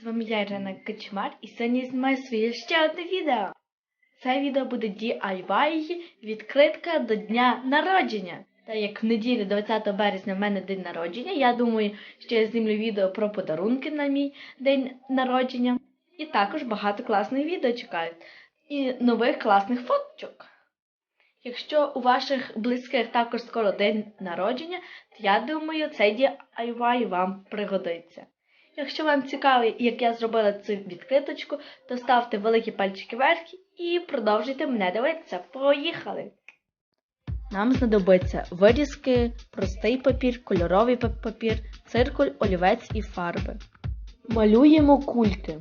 З вами я Ірина Качмар і сьогодні знімаю своє ще одне відео. Це відео буде DIY відкритка до дня народження. Та як в неділю 20 березня в мене день народження, я думаю, що я знімлю відео про подарунки на мій день народження. І також багато класних відео чекають. І нових класних фоточок. Якщо у ваших близьких також скоро день народження, то я думаю, цей DIY вам пригодиться. Якщо вам цікаво, як я зробила цю відкриточку, то ставте великі пальчики вверх і продовжуйте мене дивитися. Поїхали! Нам знадобиться вирізки, простий папір, кольоровий папір, циркуль, олівець і фарби. Малюємо кульки.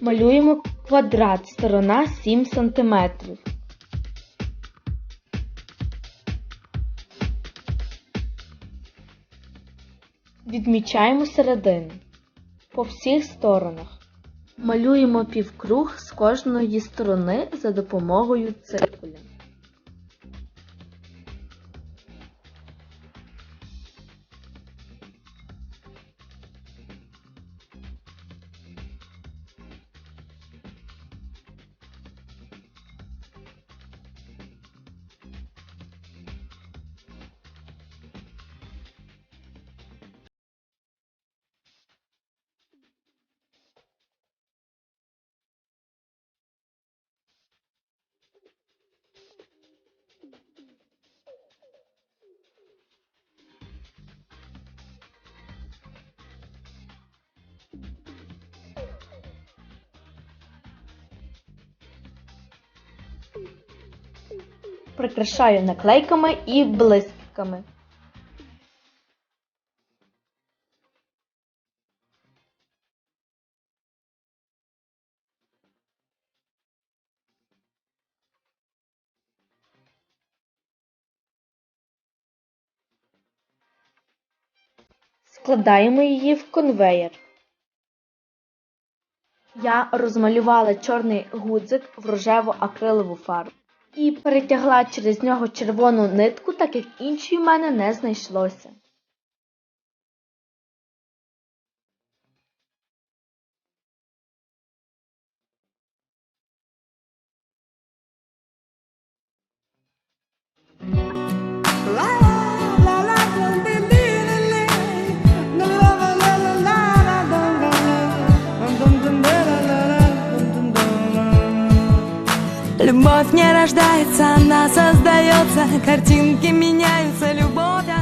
Малюємо квадрат, сторона 7 см. Відмічаємо середину по всіх сторонах. Малюємо півкруг з кожної сторони за допомогою циркуля. Прикрашаю наклейками і блисками. Складаємо її в конвеєр. Я розмалювала чорний гудзик в рожеву акрилову фарбу і перетягла через нього червону нитку, так як іншої в мене не знайшлося. La Любовь не рождается, она создается, картинки меняются, любовь